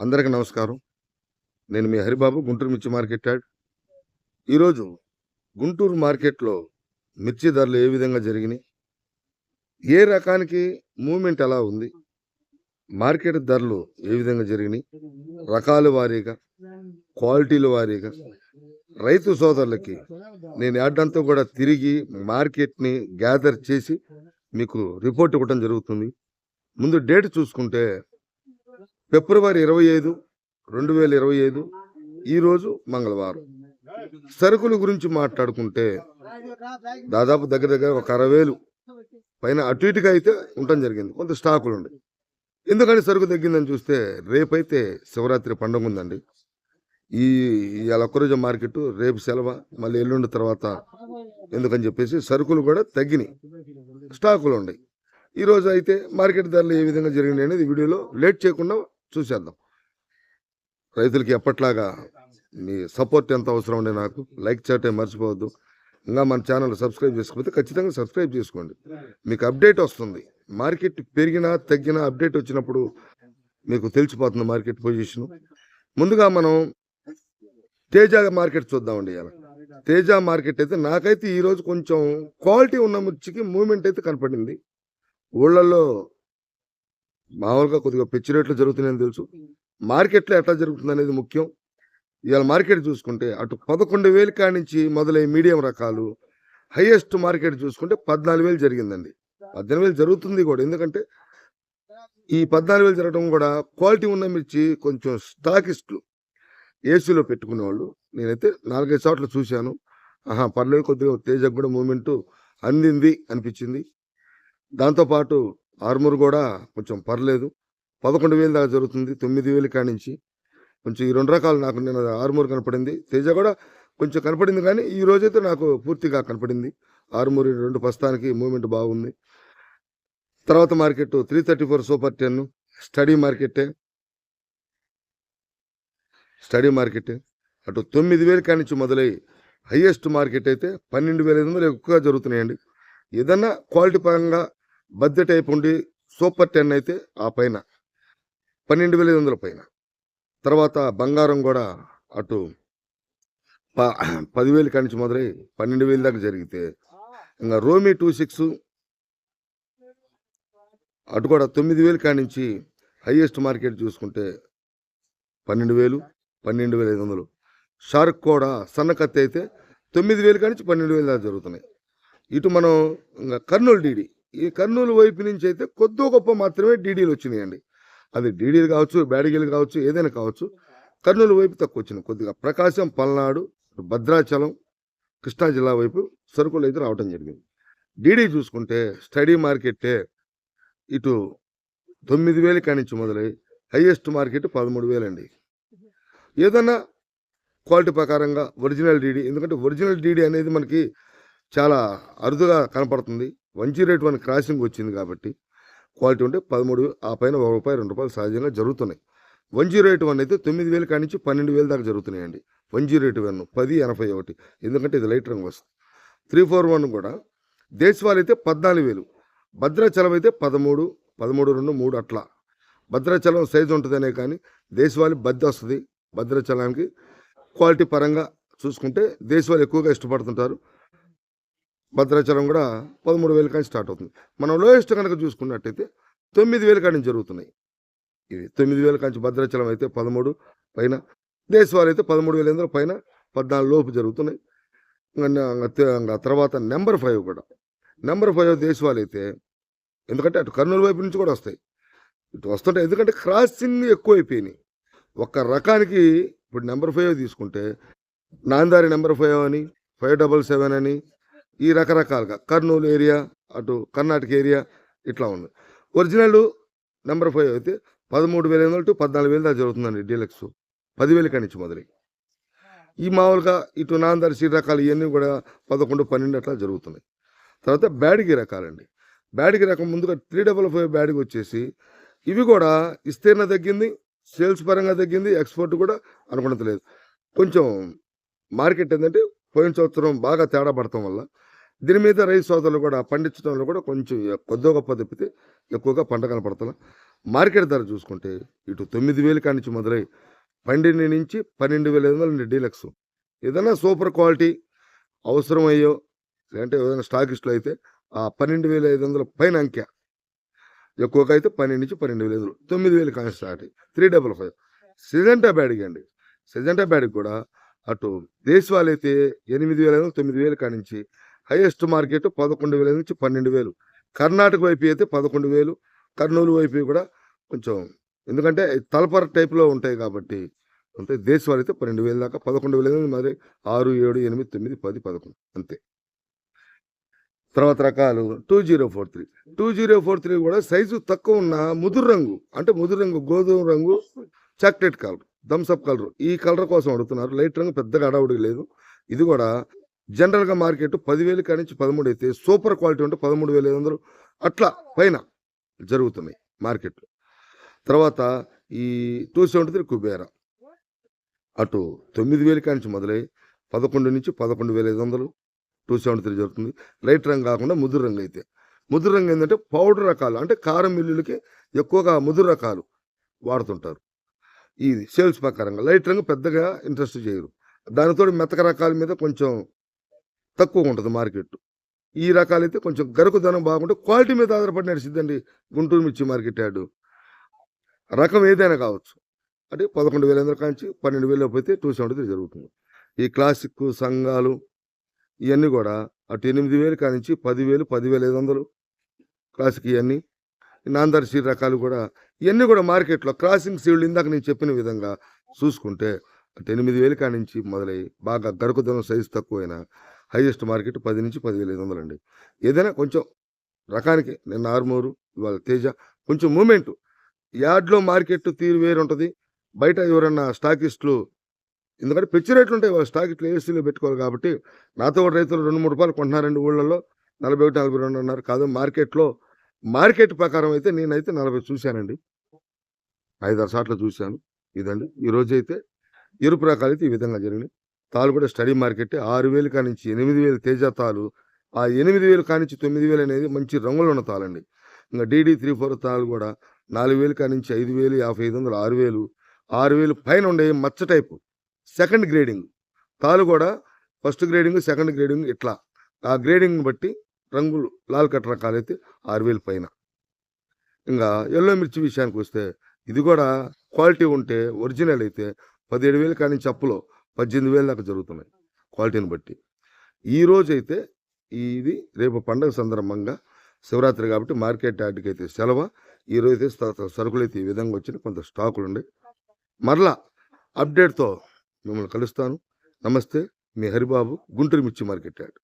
అందరికీ నమస్కారం. నేను మీ హరిబాబు గుంటూరు మిర్చి మార్కెట్ యాడ్. ఈరోజు గుంటూరు మార్కెట్లో మిర్చి ధరలు ఏ విధంగా జరిగినాయి? ఏ రకానికి మూమెంట్ ఎలా ఉంది? మార్కెట్ ధరలు ఏ విధంగా జరిగినాయి? రకాల వారీగా క్వాలిటీల వారీగా రైతు సోదరులకి నేను యాడ్డంతా కూడా తిరిగి మార్కెట్ని గ్యాదర్ చేసి మీకు రిపోర్ట్ ఇవ్వడం జరుగుతుంది. ముందు డేట్ చూసుకుంటే ఫిబ్రవరి ఇరవై ఐదు రెండు వేల ఇరవై ఐదు ఈరోజు మంగళవారం. సరుకుల గురించి మాట్లాడుకుంటే దాదాపు దగ్గర దగ్గర ఒక అరవేలు. పైన అటు ఇటుగా అయితే ఉండటం జరిగింది. కొంత స్టాకులు ఉండే. ఎందుకంటే సరుకు తగ్గిందని చూస్తే రేపైతే శివరాత్రి పండుగ ఉందండి. ఈ ఇవాళ ఒక్కరోజు మార్కెట్ రేపు సెలవు మళ్ళీ ఎల్లుండి తర్వాత ఎందుకని చెప్పేసి సరుకులు కూడా తగ్గినాయి. స్టాకులు ఉన్నాయి ఈ అయితే మార్కెట్ ధరలు ఏ విధంగా జరిగినాయి అనేది వీడియోలో లేట్ చేయకుండా చూసేద్దాం. రైతులకి ఎప్పట్లాగా మీ సపోర్ట్ ఎంత అవసరం ఉండే నాకు? లైక్ చేయటం మర్చిపోవద్దు. ఇంకా మన ఛానల్ సబ్స్క్రైబ్ చేసుకోకపోతే ఖచ్చితంగా సబ్స్క్రైబ్ చేసుకోండి. మీకు అప్డేట్ వస్తుంది. మార్కెట్ పెరిగినా తగ్గినా అప్డేట్ వచ్చినప్పుడు మీకు తెలిసిపోతుంది మార్కెట్ పొజిషన్. ముందుగా మనం తేజ మార్కెట్ చూద్దామండి ఇలా తేజ మార్కెట్ అయితే నాకైతే ఈరోజు కొంచెం క్వాలిటీ ఉన్న మిర్చికి మూమెంట్ అయితే కనపడింది. ఊళ్ళల్లో మామూలుగా కొద్దిగా పిచ్చి రేట్లు జరుగుతున్నాయని తెలుసు. మార్కెట్లో ఎట్లా జరుగుతుంది అనేది ముఖ్యం. ఇవాళ మార్కెట్ చూసుకుంటే అటు పదకొండు వేలు కాడి నుంచి మొదలై మీడియం రకాలు హైయెస్ట్ మార్కెట్ చూసుకుంటే పద్నాలుగు వేలు జరిగిందండి. పద్దెనిమిది వేలు జరుగుతుంది కూడా. ఎందుకంటే ఈ పద్నాలుగు వేలు జరగడం కూడా క్వాలిటీ ఉన్న మిర్చి కొంచెం స్టాకిస్టులు ఏసీలో పెట్టుకునే వాళ్ళు నేనైతే నాలుగైదు చోట్ల చూశాను. ఆహా పర్లేదు కొద్దిగా తేజకు కూడా మూమెంట్ అందింది అనిపించింది. దాంతోపాటు ఆర్మూర్ కూడా కొంచెం పర్లేదు. పదకొండు వేలు దాకా జరుగుతుంది. తొమ్మిది వేలు కానించి కొంచెం ఈ రెండు రకాలు నాకు నేను ఆర్మూర్ కనపడింది. తేజ కూడా కొంచెం కనపడింది కానీ ఈ రోజైతే నాకు పూర్తిగా కనపడింది. ఆర్మూర్ రెండు ప్రస్తుతానికి మూమెంట్ బాగుంది. తర్వాత market three thirty four super ten. Steady మార్కెటే. Steady మార్కెటే. అటు తొమ్మిది వేలు కానించి మొదలై హయ్యెస్ట్ మార్కెట్ అయితే పన్నెండు వేల ఐదు వందలు ఎక్కువగా జరుగుతున్నాయండి. ఏదన్నా క్వాలిటీ పరంగా బడ్జెట్ టైప్ ఉండి సూపర్ టెన్ అయితే ఆ పైన పన్నెండు వేల ఐదు వందల పైన. తర్వాత బంగారం కూడా అటు ప పదివేలు కానించి మొదలై పన్నెండు వేలు దాకా జరిగితే ఇంకా రోమి టూ సిక్స్ అటు కూడా తొమ్మిది వేలు కానించి హయ్యెస్ట్ మార్కెట్ చూసుకుంటే పన్నెండు వేలు పన్నెండు వేల ఐదు వందలు. షార్క్ కూడా సన్న కత్తి అయితే తొమ్మిది వేలు కానించి పన్నెండు వేలు దాకా జరుగుతున్నాయి. ఇటు మనం ఇంకా కర్నూలు డీడీ ఈ కర్నూలు వైపు నుంచి అయితే కొద్దో గొప్ప మాత్రమే డీడీలు వచ్చినాయండి. అది డీడీలు కావచ్చు బ్యాడిగీలు కావచ్చు ఏదైనా కావచ్చు కర్నూలు వైపు తక్కువ వచ్చినాయి. కొద్దిగా ప్రకాశం పల్నాడు భద్రాచలం కృష్ణా జిల్లా వైపు సరుకులు అయితే రావడం జరిగింది. డీడీ చూసుకుంటే స్టడీ మార్కెట్టే ఇటు తొమ్మిది వేలు కానించి మొదలై హైయెస్ట్ మార్కెట్ పదమూడు వేలండి. ఏదన్నా క్వాలిటీ ప్రకారంగా ఒరిజినల్ డీడీ ఎందుకంటే ఒరిజినల్ డీడీ అనేది మనకి చాలా అరుదుగా కనపడుతుంది. One zero eight one crossing వచ్చింది కాబట్టి క్వాలిటీ ఉంటే పదమూడు ఆ పైన ఒక రూపాయి రెండు రూపాయలు సహజంగా జరుగుతున్నాయి. వన్ జీరో ఎయిట్ వన్ అయితే తొమ్మిది వేలు కానించి పన్నెండు వేలు దాకా జరుగుతున్నాయండి. వన్ జీరో ఎయిట్ వన్ పది ఎనభై ఒకటి ఎందుకంటే ఇది లైట్ రంగు వస్తుంది. త్రీ ఫోర్ వన్ కూడా దేశవాళి అయితే పద్నాలుగు వేలు భద్రాచలం అయితే పదమూడు పదమూడు రెండు మూడు అట్లా. భద్రాచలం సైజు ఉంటుందనే కానీ దేశవాళీ బద్ద వస్తుంది భద్రాచలానికి. క్వాలిటీ పరంగా చూసుకుంటే దేశవాళి ఎక్కువగా ఇష్టపడుతుంటారు. భద్రాచలం కూడా పదమూడు వేల కానీ స్టార్ట్ అవుతుంది. మనం లోయెస్ట్ కనుక చూసుకున్నట్టయితే తొమ్మిది వేలు కానీ జరుగుతున్నాయి. ఇది తొమ్మిది వేల కాంచి భద్రాచలం అయితే పదమూడు పైన దేశవాళీ అయితే పదమూడు వేల ఎనిమిది పైన పద్నాలుగు లోపు జరుగుతున్నాయి. ఇంకా తర్వాత నెంబర్ ఫైవ్ కూడా. నెంబర్ ఫైవ్ దేశవాళి అయితే ఎందుకంటే అటు కర్నూలు వైపు నుంచి కూడా వస్తాయి. ఇటు వస్తుంటాయి ఎందుకంటే క్రాసింగ్ ఎక్కువ అయిపోయినాయి ఒక్క రకానికి ఇప్పుడు నెంబర్ ఫైవ్ తీసుకుంటే నాందారి నెంబర్ ఫైవ్ అని ఫైవ్ డబల్ సెవెన్ అని ఈ రకరకాలుగా కర్నూలు ఏరియా అటు కర్ణాటక ఏరియా ఇట్లా ఉంది. ఒరిజినల్ నెంబర్ ఫైవ్ అయితే పదమూడు వేల ఎనిమిది టు పద్నాలుగు వేలు దాకా జరుగుతుందండి డీలక్స్. పదివేలు కానించి మొదలై. ఈ మామూలుగా ఇటు నాందారి సీట్ రకాలు ఇవన్నీ కూడా పదకొండు పన్నెండు అట్లా జరుగుతున్నాయి. తర్వాత బ్యాడిగి రకాలండి. బ్యాడిగి రకం ముందుగా త్రీ డబల్ ఫైవ్ బ్యాడిగి వచ్చేసి ఇవి కూడా విస్తీర్ణ తగ్గింది సేల్స్ పరంగా తగ్గింది ఎక్స్పోర్ట్ కూడా అనుకున్నట్లేదు కొంచెం మార్కెట్ ఏంటంటే పోయిన సంవత్సరం బాగా తేడా పడటం వల్ల దీని మీద రైతు సోదరులు కూడా పండించడంలో కూడా కొంచెం కొద్దిగా గొప్ప తప్పితే ఎక్కువగా పంట పడతాం మార్కెట్ ధర చూసుకుంటే ఇటు తొమ్మిది వేలు కానించి మొదలై పన్నెండు నుంచి పన్నెండు వేల ఐదు వందలు డీలక్స్. ఏదైనా సూపర్ క్వాలిటీ అవసరమయ్యో లేదంటే ఏదైనా స్టాకిస్ట్లో అయితే ఆ పన్నెండు వేల ఐదు వందల పైన అంకె. ఎక్కువగా అయితే పన్నెండు నుంచి పన్నెండు వేల ఐదు వందలు. తొమ్మిది వేలు కానీ start three double five. Syngenta బ్యాడ్కి అండి. సిజెంటా బ్యాడ్కి కూడా అటు దేశవాళీ అయితే ఎనిమిది వేల తొమ్మిది వేలు కానించి హైయెస్ట్ మార్కెట్ పదకొండు వేల నుంచి పన్నెండు వేలు. కర్ణాటక వైపు అయితే పదకొండు వేలు. కర్నూలు వైపు కూడా కొంచెం ఎందుకంటే తలపర టైప్లో ఉంటాయి కాబట్టి అంటే దేశవాళీ అయితే పన్నెండు వేల దాకా పదకొండు వేల మరి ఆరు ఏడు ఎనిమిది తొమ్మిది పది పదకొండు అంతే. తర్వాత రకాలు two zero four three. Two zero four three కూడా సైజు తక్కువ ఉన్న ముదురు రంగు అంటే ముదురు రంగు గోధుమ రంగు chocolate colour. Thums Up colour. ఈ కలర్ కోసం అడుగుతున్నారు. లైట్ రంగు పెద్దగా అడవుడి లేదు. ఇది కూడా జనరల్గా మార్కెట్ పదివేలు కాడి నుంచి పదమూడు అయితే సూపర్ క్వాలిటీ ఉంటే పదమూడు వేల ఐదు వందలు అట్లా పైన జరుగుతున్నాయి మార్కెట్లో. తర్వాత ఈ టూ సెవెంటీ త్రీ కుబేరా. అటు తొమ్మిది వేలు కాడి నుంచి మొదలై పదకొండు నుంచి పదకొండు వేల ఐదు వందలు టూ సెవెంటీ త్రీ జరుగుతుంది. లైట్ రంగు కాకుండా ముదురు రంగు అయితే. ముదురు రంగు ఏంటంటే పౌడర్ రకాలు. అంటే కారం మిల్లులకి ఎక్కువగా ముదురు రకాలు వాడుతుంటారు. ఇది సేల్స్ ప్రకారంగా. లైట్ రంగు పెద్దగా ఇంట్రెస్ట్ చేయరు. దానితో మెత్తక రకాల మీద కొంచెం తక్కువ ఉంటుంది మార్కెట్. ఈ రకాలైతే కొంచెం గరుకుదనం బాగుంటే క్వాలిటీ మీద ఆధారపడి నడిచిద్దండి గుంటూరు మిర్చి మార్కెట్ యాడు రకం ఏదైనా కావచ్చు. అంటే పదకొండు వేల ఐదు కాంచి పన్నెండు వేలు పోతే టూ సెవెంటీ త్రీ జరుగుతుంది. ఈ క్లాసిక్ సంఘాలు ఇవన్నీ కూడా అటు ఎనిమిది వేలు కానించి పదివేలు పదివేల ఐదు వందలు క్లాసిక్ ఇవన్నీ నాందర్ సీడ్ రకాలు కూడా ఇవన్నీ కూడా మార్కెట్లో క్రాసింగ్ సీడ్లు ఇందాక నేను చెప్పిన విధంగా చూసుకుంటే అంటే ఎనిమిది వేలు నుంచి మొదలై బాగా గరుకుదనం సైజు తక్కువైన హైయెస్ట్ మార్కెట్ పది నుంచి పదివేల ఐదు వందలు అండి ఏదైనా కొంచెం రకానికి నేను ఆర్మూరు ఇవాళ తేజ కొంచెం మూమెంట్. యార్డ్లో మార్కెట్ తీరు వేరు ఉంటుంది. బయట ఎవరన్నా స్టాకిస్టులు ఎందుకంటే పిచ్చి రేట్లు ఉంటాయి వాళ్ళు స్టాక్ ఏసీలో పెట్టుకోవాలి కాబట్టి నాతో కూడా రైతులు రెండు మూడు రూపాయలు కొంటున్నారండి ఊళ్ళల్లో. నలభై ఒకటి నలభై రెండు అన్నారు. కాదు మార్కెట్లో మార్కెట్ ప్రకారం అయితే నేనైతే నలభై చూశానండి. ఐదారు సార్లు చూశాను. ఇదండి. ఈ అయితే ఎరుపు రకాలు అయితే ఈ విధంగా జరిగినాయి. తాలు కూడా స్టడీ మార్కెట్. ఆరు వేలు కానించి ఎనిమిది వేలు తేజ తాలు ఆ ఎనిమిది వేలు కానించి తొమ్మిది వేలు అనేది మంచి రంగులు ఉన్న తాళండి. ఇంకా డీడీ త్రీ ఫోర్ తాలు కూడా నాలుగు వేలు కానించి ఐదు వేలు యాభై ఐదు వందలు ఆరు వేలు ఆరు వేలు పైన ఉండే మచ్చ టైపు. Second grading. తాలు కూడా ఫస్ట్ గ్రేడింగ్ సెకండ్ గ్రేడింగ్ ఇట్లా. ఆ గ్రేడింగ్ బట్టి రంగులు లాల్ కట్ రకాలైతే ఆరు వేలు పైన. ఇంకా ఎల్లో మిర్చి విషయానికి వస్తే ఇది కూడా క్వాలిటీ ఉంటే ఒరిజినల్ అయితే పదిహేడు వేలు కానీ చెప్పులో పద్దెనిమిది వేలు దాకా జరుగుతున్నాయి క్వాలిటీని బట్టి. ఈ రోజైతే ఇది రేపు పండగ సందర్భంగా శివరాత్రి కాబట్టి మార్కెట్ యార్డ్కి అయితే సెలవు. ఈ అయితే సరుకులు అయితే ఈ విధంగా వచ్చిన కొంత స్టాకులు ఉండే మరలా అప్డేట్తో మిమ్మల్ని కలుస్తాను. నమస్తే. మీ హరిబాబు గుంటూరు మిర్చి మార్కెట్ యార్డ్